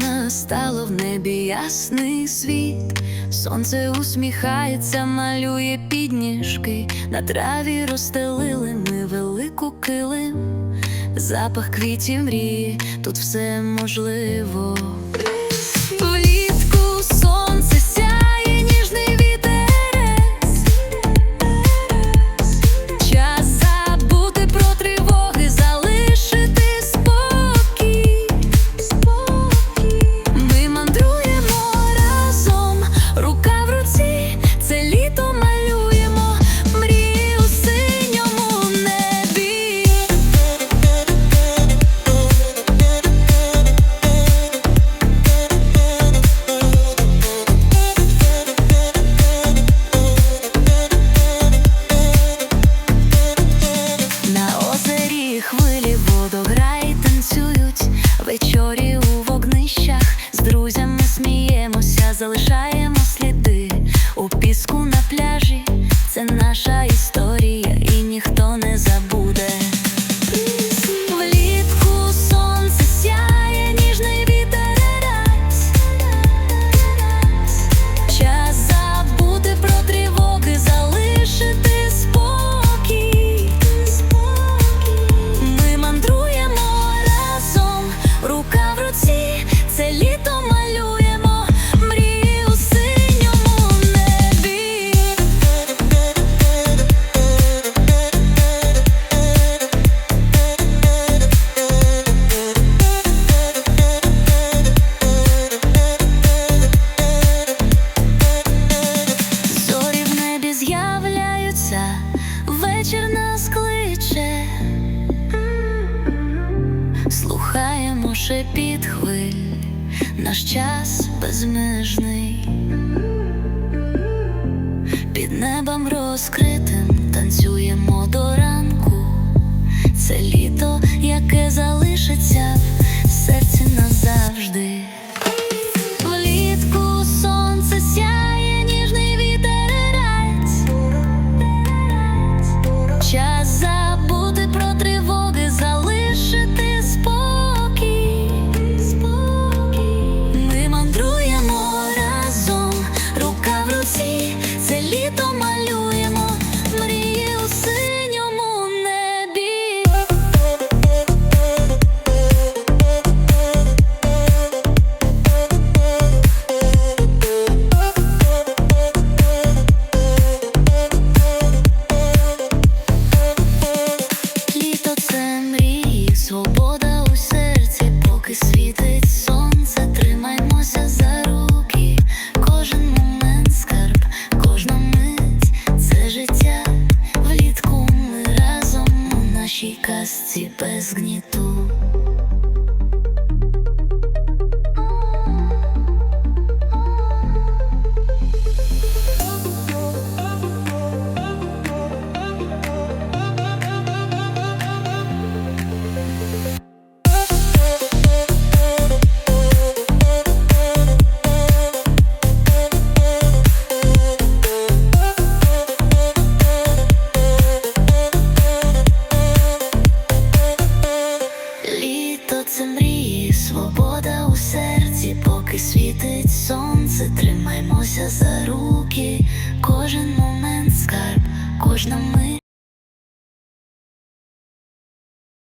Настало в небі ясний світ, сонце усміхається, малює підніжки, на траві розстелили ми велику килим, запах квітів мрії, тут все можливо. Друзями сміємося, залишаємо сліди у піску на пляжі. Це наша історія, шепіт хвиль, наш час безмежний, під небом розкритим танцюємо Мрії, свобода у серці, поки світить сонце, тримаймося за руки. Кожен момент скарб, кожна мить це життя. Влітку ми разом у нашій казці без гніту. руки, кожен момент скарб, кожна мить.